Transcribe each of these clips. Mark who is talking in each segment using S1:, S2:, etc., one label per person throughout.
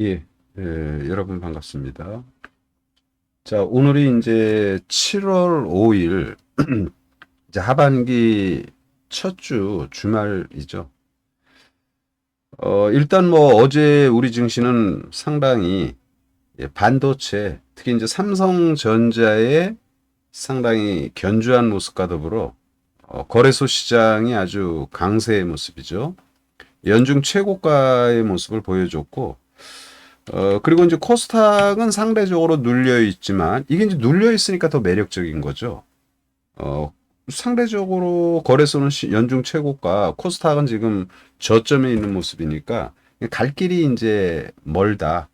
S1: 예, 예, 여러분 반갑습니다. 자, 오늘이 이제 7월 5일, 이제 하반기 첫 주 주말이죠. 어, 일단 뭐 어제 우리 증시는 상당히 예, 반도체, 특히 이제 삼성전자의 상당히 견주한 모습과 더불어 어, 거래소 시장이 아주 강세의 모습이죠. 연중 최고가의 모습을 보여줬고, 어, 그리고 이제 코스닥은 상대적으로 눌려 있지만, 이게 이제 눌려 있으니까 더 매력적인 거죠. 어, 상대적으로 거래소는 시- 연중 최고가, 코스닥은 지금 저점에 있는 모습이니까, 갈 길이 이제 멀다.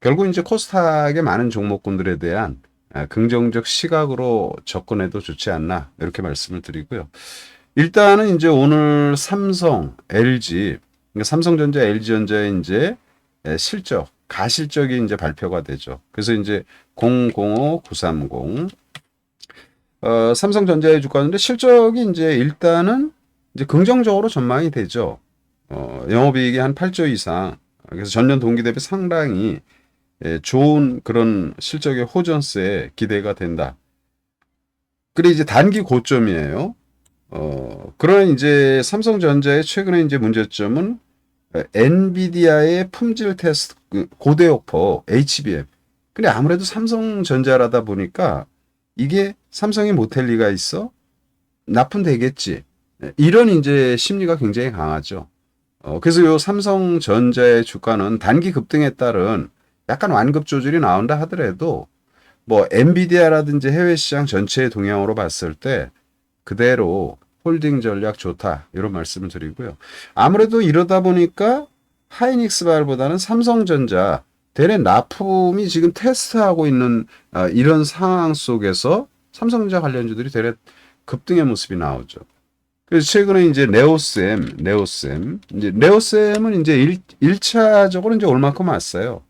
S1: 결국 이제 코스닥의 많은 종목군들에 대한 아, 긍정적 시각으로 접근해도 좋지 않나, 이렇게 말씀을 드리고요. 일단은 이제 오늘 삼성, LG, 삼성전자, LG전자의 이제 에, 실적, 가실적이 이제 발표가 되죠. 그래서 이제 005, 930, 어, 삼성전자의 주가인데 실적이 이제 일단은 이제 긍정적으로 전망이 되죠. 어, 영업이익이 한 8조 이상, 그래서 전년 동기 대비 상당히 예, 좋은 그런 실적의 호전세에 기대가 된다. 그래 이제 단기 고점이에요. 어, 그런 이제 삼성전자의 최근에 이제 문제점은 엔비디아의 품질 테스트 그 고대역포 HBM. 근데 아무래도 삼성전자라다 보니까 이게 삼성이 못할 리가 있어? 납품되겠지. 이런 이제 심리가 굉장히 강하죠. 어, 그래서 요 삼성전자의 주가는 단기 급등에 따른 약간 완급 조절이 나온다 하더라도 뭐 엔비디아라든지 해외 시장 전체의 동향으로 봤을 때 그대로 홀딩 전략 좋다 이런 말씀을 드리고요. 아무래도 이러다 보니까 하이닉스 발보다는 삼성전자 대내 납품이 지금 테스트하고 있는 아, 이런 상황 속에서 삼성전자 관련주들이 대내 급등의 모습이 나오죠. 그래서 최근에 이제 네오셈, 네오셈, 이제 네오셈은 이제 일, 1차적으로 이제 얼마큼 왔어요.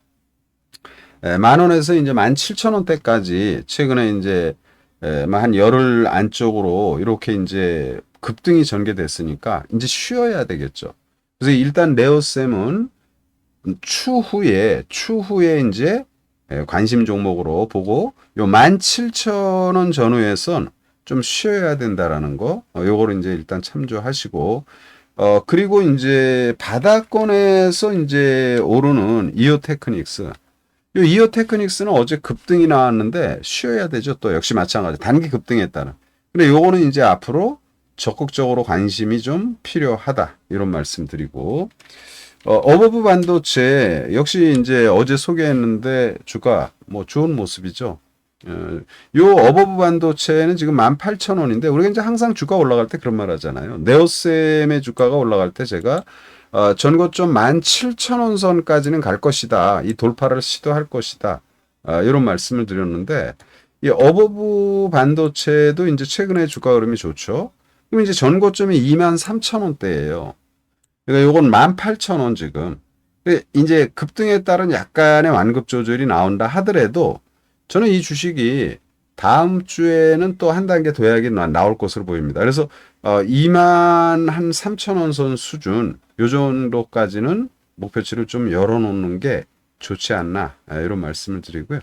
S1: 에, 만 원에서 이제 만 칠천 원대까지 최근에 이제 에, 뭐한 열흘 안쪽으로 이렇게 이제 급등이 전개됐으니까 이제 쉬어야 되겠죠. 그래서 일단 네오셈은 추후에 추후에 이제 에, 관심 종목으로 보고 요 17,000원 전후에선 좀 쉬어야 된다라는 거 어, 요거를 이제 일단 참조하시고 어 그리고 이제 바닥권에서 이제 오르는 이오 테크닉스 이 이오 테크닉스는 어제 급등이 나왔는데 쉬어야 되죠. 또 역시 마찬가지. 단기 급등했다는. 근데 요거는 이제 앞으로 적극적으로 관심이 좀 필요하다. 이런 말씀 드리고. 어, 어버브 반도체 역시 이제 어제 소개했는데 주가 뭐 좋은 모습이죠. 어, 요 어버브 반도체는 지금 18,000원인데 우리가 이제 항상 주가 올라갈 때 그런 말 하잖아요. 네오셈의 주가가 올라갈 때 제가 어, 전고점 17,000원 선까지는 갈 것이다. 이 돌파를 시도할 것이다. 아, 이런 말씀을 드렸는데 이 어버브 반도체도 이제 최근에 주가 흐름이 좋죠. 그럼 이제 전고점이 23,000원대예요. 그러니까 요건 18,000원 지금. 근데 이제 급등에 따른 약간의 완급 조절이 나온다 하더라도 저는 이 주식이 다음 주에는 또 한 단계 도약이 나- 나올 것으로 보입니다. 그래서 어, 2만 한 3천 원 선 수준 요 정도까지는 목표치를 좀 열어놓는 게 좋지 않나 아, 이런 말씀을 드리고요.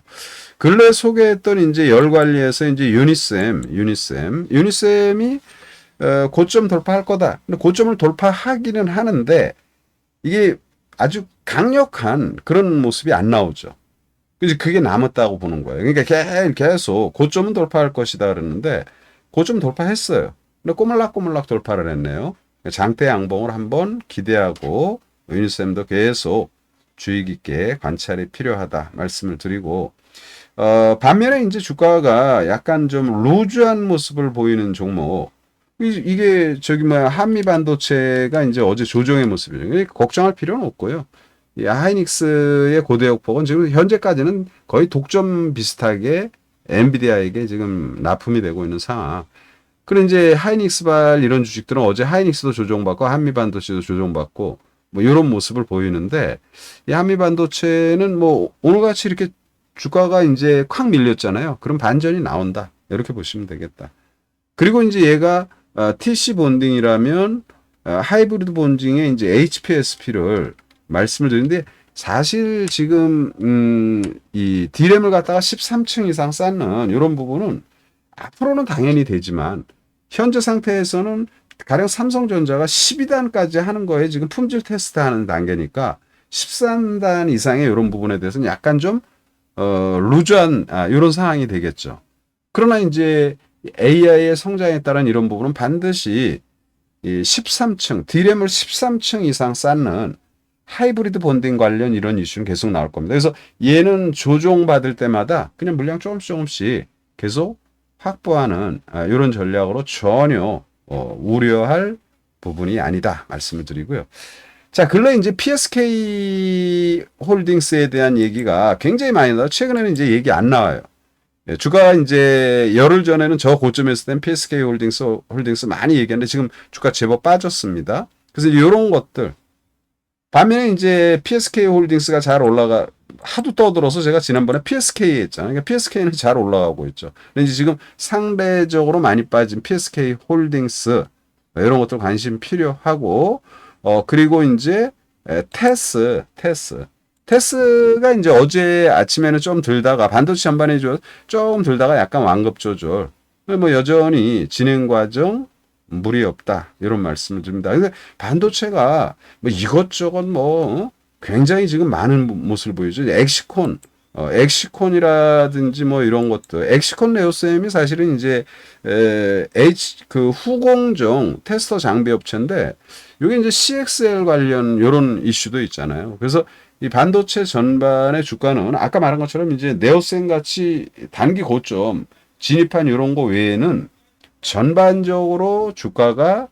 S1: 근래 소개했던 이제 열 관리에서 이제 유니셈, 유니셈이 어, 고점 돌파할 거다. 근데 고점을 돌파하기는 하는데 이게 아주 강력한 그런 모습이 안 나오죠. 그래서 그게 남았다고 보는 거예요. 그러니까 계- 계속 고점은 돌파할 것이다 그러는데 고점 돌파했어요. 근데 꼬물락꼬물락 돌파를 했네요. 장대 양봉을 한번 기대하고 유니쌤도 계속 주의 깊게 관찰이 필요하다 말씀을 드리고 어, 반면에 이제 주가가 약간 좀 루즈한 모습을 보이는 종목 이- 이게 저기 뭐야 한미 반도체가 이제 어제 조정의 모습이에요. 걱정할 필요는 없고요. 이 하이닉스의 고대역폭은 지금 현재까지는 거의 독점 비슷하게 엔비디아에게 지금 납품이 되고 있는 상황. 그리고 이제 하이닉스발 이런 주식들은 어제 하이닉스도 조정받고 한미 반도체도 조정받고 뭐 이런 모습을 보이는데 이 한미 반도체는 뭐 오늘같이 이렇게 주가가 이제 콱 밀렸잖아요. 그럼 반전이 나온다. 이렇게 보시면 되겠다. 그리고 이제 얘가 어, TC 본딩이라면 어, 하이브리드 본딩에 이제 HPSP를 말씀을 드리는데 사실 지금 음이 디램을 갖다가 13층 이상 쌓는 이런 부분은 앞으로는 당연히 되지만 현재 상태에서는 가령 삼성전자가 12단까지 하는 거에 지금 품질 테스트하는 단계니까 13단 이상의 이런 부분에 대해서는 약간 좀 어, 루즈한 아, 이런 상황이 되겠죠. 그러나 이제 AI의 성장에 따른 이런 부분은 반드시 이 13층, D램을 13층 이상 쌓는 하이브리드 본딩 관련 이런 이슈는 계속 나올 겁니다. 그래서 얘는 조종받을 때마다 그냥 물량 조금씩 조금씩 계속 확보하는 아, 이런 전략으로 전혀 어, 우려할 부분이 아니다 말씀을 드리고요. 자, 근래 이제 PSK 홀딩스에 대한 얘기가 굉장히 많이 나와. 최근에는 이제 얘기 안 나와요. 예, 주가 이제 열흘 전에는 저 고점에서 땐 PSK 홀딩스, 홀딩스 많이 얘기했는데 지금 주가 제법 빠졌습니다. 그래서 이런 것들. 반면에 이제 PSK 홀딩스가 잘 올라가, 하도 떠들어서 제가 지난번에 PSK 했잖아요. 그러니까 PSK는 잘 올라가고 있죠. 이제 지금 상대적으로 많이 빠진 PSK 홀딩스, 이런 것들 관심 필요하고, 어, 그리고 이제 에, 테스, 테스. 테스가 이제 어제 아침에는 좀 들다가 반도체 전반에 좀 들다가 약간 완급 조절. 뭐 여전히 진행 과정 무리 없다. 이런 말씀을 드립니다. 근데 반도체가 뭐 이것저것 뭐 어? 굉장히 지금 많은 모습을 보이죠. 엑시콘, 어, 엑시콘이라든지 뭐 이런 것들. 엑시콘 네오셈이 사실은 이제 에, H 그 후공정 테스터 장비 업체인데 이게 이제 CXL 관련 이런 이슈도 있잖아요. 그래서 이 반도체 전반의 주가는 아까 말한 것처럼 이제 네오셈 같이 단기 고점 진입한 이런 거 외에는 전반적으로 주가가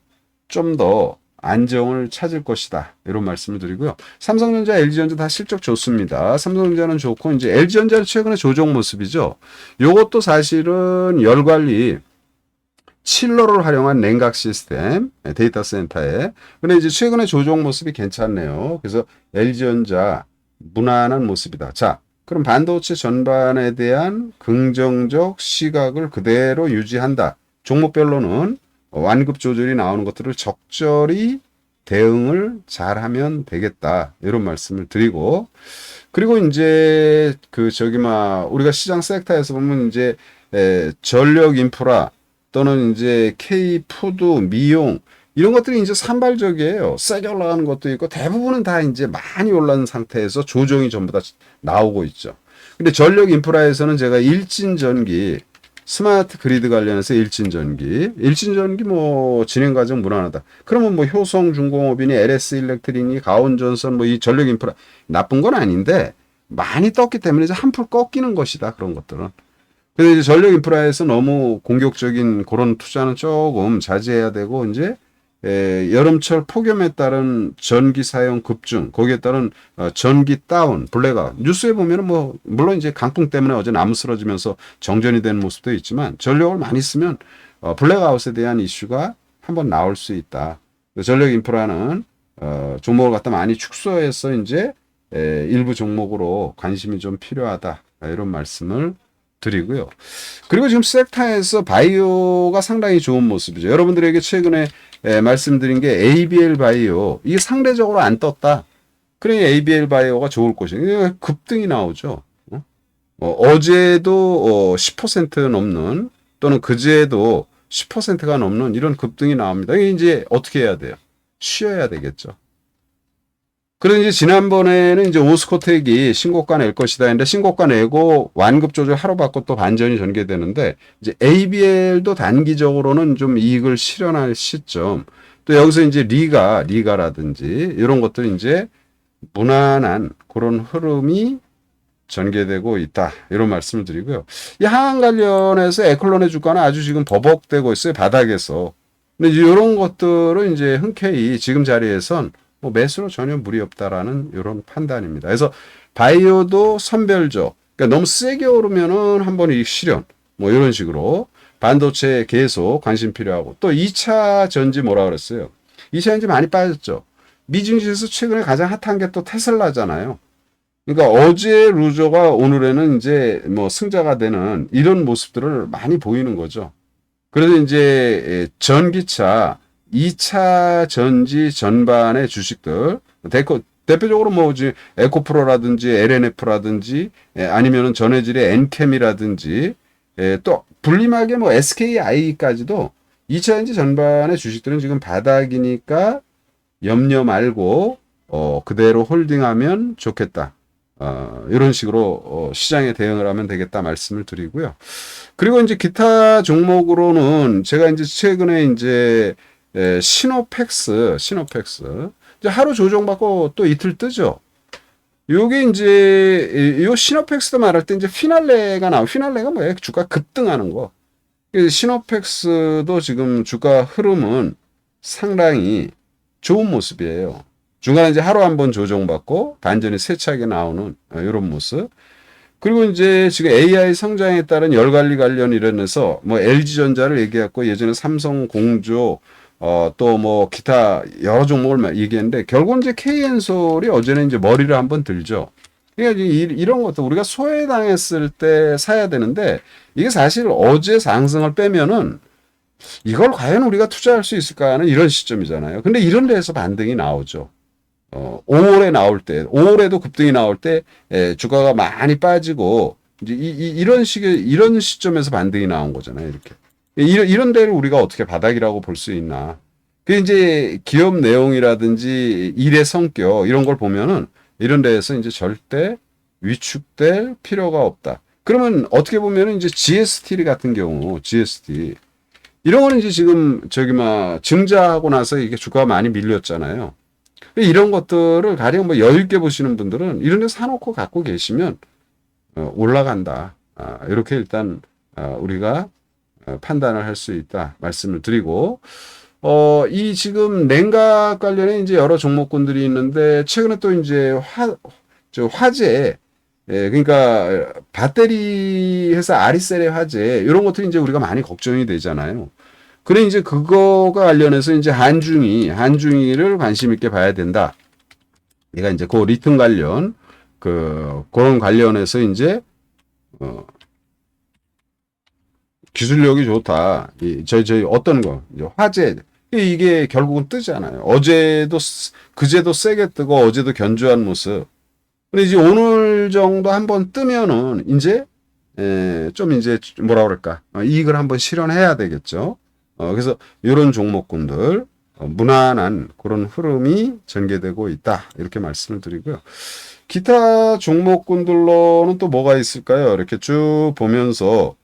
S1: 좀 더 안정을 찾을 것이다. 이런 말씀을 드리고요. 삼성전자, LG전자 다 실적 좋습니다. 삼성전자는 좋고 이제 LG전자는 최근에 조정 모습이죠. 요것도 사실은 열 관리 칠러를 활용한 냉각 시스템 데이터 센터에 근데 이제 최근에 조정 모습이 괜찮네요. 그래서 LG전자 무난한 모습이다. 자, 그럼 반도체 전반에 대한 긍정적 시각을 그대로 유지한다. 종목별로는 완급 조절이 나오는 것들을 적절히 대응을 잘하면 되겠다. 이런 말씀을 드리고 그리고 이제 그 저기 막 우리가 시장 섹터에서 보면 이제 에, 전력 인프라 또는 이제 K 푸드 미용 이런 것들이 이제 산발적이에요. 세게 올라가는 것도 있고 대부분은 다 이제 많이 올라는 상태에서 조정이 전부 다 나오고 있죠. 근데 전력 인프라에서는 제가 일진 전기 스마트 그리드 관련해서 일진 전기, 일진 전기 뭐 진행 과정 무난하다. 그러면 뭐 효성 중공업이니 LS 일렉트릭이 가온전선 뭐 이 전력 인프라 나쁜 건 아닌데 많이 떴기 때문에 이제 한풀 꺾이는 것이다. 그런 것들은. 근데 이제 전력 인프라에서 너무 공격적인 그런 투자는 조금 자제해야 되고 이제 에, 여름철 폭염에 따른 전기 사용 급증, 거기에 따른 어, 전기 다운, 블랙아웃. 뉴스에 보면은 뭐, 물론 이제 강풍 때문에 어제 나무 쓰러지면서 정전이 되는 모습도 있지만 전력을 많이 쓰면 어, 블랙아웃에 대한 이슈가 한번 나올 수 있다. 전력 인프라는 어, 종목을 갖다 많이 축소해서 이제 에, 일부 종목으로 관심이 좀 필요하다. 이런 말씀을 드리고요. 그리고 지금 섹타에서 바이오가 상당히 좋은 모습이죠. 여러분들에게 최근에 예, 말씀드린 게 ABL 바이오 이게 상대적으로 안 떴다. 그러니 ABL 바이오가 좋을 것이에요. 급등이 나오죠. 어? 어, 제도 어, 10% 넘는 또는 그제도 10%가 넘는 이런 급등이 나옵니다. 이게 이제 어떻게 해야 돼요? 쉬어야 되겠죠. 그런데 이제 지난번에는 이제 오스코텍이 신고가 낼 것이다 했는데 신고가 내고 완급 조절 하루 받고 또 반전이 전개되는데 이제 ABL도 단기적으로는 좀 이익을 실현할 시점 또 여기서 이제 리가 리가라든지 이런 것들이 이제 무난한 그런 흐름이 전개되고 있다. 이런 말씀을 드리고요. 이 항암 관련해서 에클론의 주가는 아주 지금 버벅대고 있어요. 바닥에서. 근데 이런 것들은 이제 흔쾌히 지금 자리에선 뭐 매수로 전혀 무리 없다라는 이런 판단입니다. 그래서 바이오도 선별적, 그러니까 너무 세게 오르면은 한번 이 실현, 뭐 이런 식으로 반도체 계속 관심 필요하고 또 2차 전지 뭐라 그랬어요? 2차 전지 많이 빠졌죠. 미증시에서 최근에 가장 핫한 게 또 테슬라잖아요. 그러니까 어제 루저가 오늘에는 이제 뭐 승자가 되는 이런 모습들을 많이 보이는 거죠. 그래서 이제 전기차 2차 전지 전반의 주식들, 데코, 대표적으로 뭐지 에코프로라든지 LNF라든지 예, 아니면은 전해질의 엔캠이라든지 예, 또 불림하게 뭐 SKI까지도 2차 전지 전반의 주식들은 지금 바닥이니까 염려 말고 어, 그대로 홀딩하면 좋겠다. 어, 이런 식으로 어, 시장에 대응을 하면 되겠다 말씀을 드리고요. 그리고 이제 기타 종목으로는 제가 이제 최근에 이제 에, 시노팩스, 시노팩스 이제 하루 조정받고 또 이틀 뜨죠. 요게 이제 이- 요 시노팩스도 말할 때 이제 피날레가 나와. 피날레가 뭐예요? 주가 급등하는 거. 그 시노팩스도 지금 주가 흐름은 상당히 좋은 모습이에요. 중간에 이제 하루 한 번 조정받고 반전이 세차게 나오는 이런 모습. 그리고 이제 지금 AI 성장에 따른 열 관리 관련 이론에서 뭐 LG전자를 얘기했고 예전에 삼성 공조 어 또 뭐 기타 여러 종목을 막 얘기했는데 결국은 이제 KN솔이 어제는 이제 머리를 한번 들죠. 그러니까 이- 이런 것도 우리가 소외당했을 때 사야 되는데 이게 사실 어제 상승을 빼면은 이걸 과연 우리가 투자할 수 있을까 하는 이런 시점이잖아요. 근데 이런 데에서 반등이 나오죠. 어, 5월에 나올 때, 5월에도 급등이 나올 때, 에, 주가가 많이 빠지고, 이제 이, 런 식의, 이런 시점에서 반등이 나온 거잖아요, 이렇게. 이런, 이런 데를 우리가 어떻게 바닥이라고 볼 수 있나. 그 이제 기업 내용이라든지 일의 성격, 이런 걸 보면은, 이런 데에서 이제 절대 위축될 필요가 없다. 그러면 어떻게 보면은 이제 GST 같은 경우, GST. 이런 거는 이제 지금 저기 막 증자하고 나서 이게 주가가 많이 밀렸잖아요. 이런 것들을 가령 뭐 여유 있게 보시는 분들은 이런 데 사놓고 갖고 계시면 어, 올라간다. 아, 이렇게 일단 아, 우리가 어, 판단을 할 수 있다 말씀을 드리고 어, 이 지금 냉각 관련해 이제 여러 종목군들이 있는데 최근에 또 이제 화, 저 화재 예, 그러니까 배터리 회사 아리셀의 화재 이런 것들이 이제 우리가 많이 걱정이 되잖아요. 그래 이제 그거가 관련해서 이제 한중이 한중이를 관심 있게 봐야 된다. 얘가 이제 그 리튬 관련 그 그런 관련해서 이제 어 기술력이 좋다. 이 저희 저희 어떤 거 화재 이게 결국은 뜨잖아요. 어제도 쓰- 그제도 세게 뜨고 어제도 견조한 모습. 근데 이제 오늘 정도 한번 뜨면은 이제 에, 좀 이제 뭐라 그럴까 어, 이익을 한번 실현해야 되겠죠. 어, 그래서 이런 종목군들 어, 무난한 그런 흐름이 전개되고 있다 이렇게 말씀을 드리고요. 기타 종목군들로는 또 뭐가 있을까요? 이렇게 쭉 보면서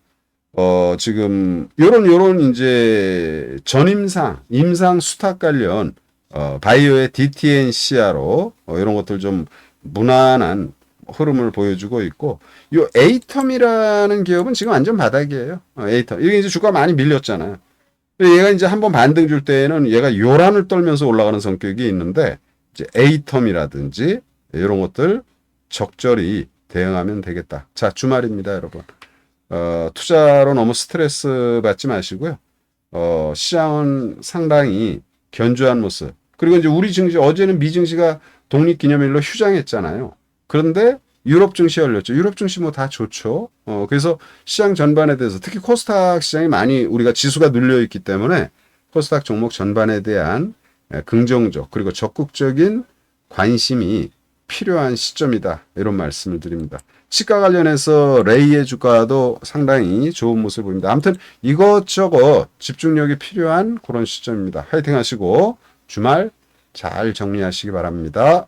S1: 어 지금 요런 요런 이제 전임상 임상 수탁 관련 어 바이오의 DTNCR로 어, 이런 것들 좀 무난한 흐름을 보여주고 있고 요 에이텀이라는 기업은 지금 완전 바닥이에요. 어, 에이텀 이게 이제 주가 많이 밀렸잖아요. 얘가 이제 한번 반등 줄 때는 얘가 요란을 떨면서 올라가는 성격이 있는데 이제 에이텀이라든지 이런 것들 적절히 대응하면 되겠다. 자 주말입니다, 여러분. 어, 투자로 너무 스트레스 받지 마시고요. 어, 시장은 상당히 견조한 모습. 그리고 이제 우리 증시 어제는 미 증시가 독립기념일로 휴장했잖아요. 그런데 유럽 증시 열렸죠. 유럽 증시 뭐 다 좋죠. 어, 그래서 시장 전반에 대해서 특히 코스닥 시장이 많이 우리가 지수가 눌려 있기 때문에 코스닥 종목 전반에 대한 예, 긍정적 그리고 적극적인 관심이 필요한 시점이다. 이런 말씀을 드립니다. 치과 관련해서 레이의 주가도 상당히 좋은 모습을 보입니다. 아무튼 이것저것 집중력이 필요한 그런 시점입니다. 화이팅 하시고 주말 잘 정리하시기 바랍니다.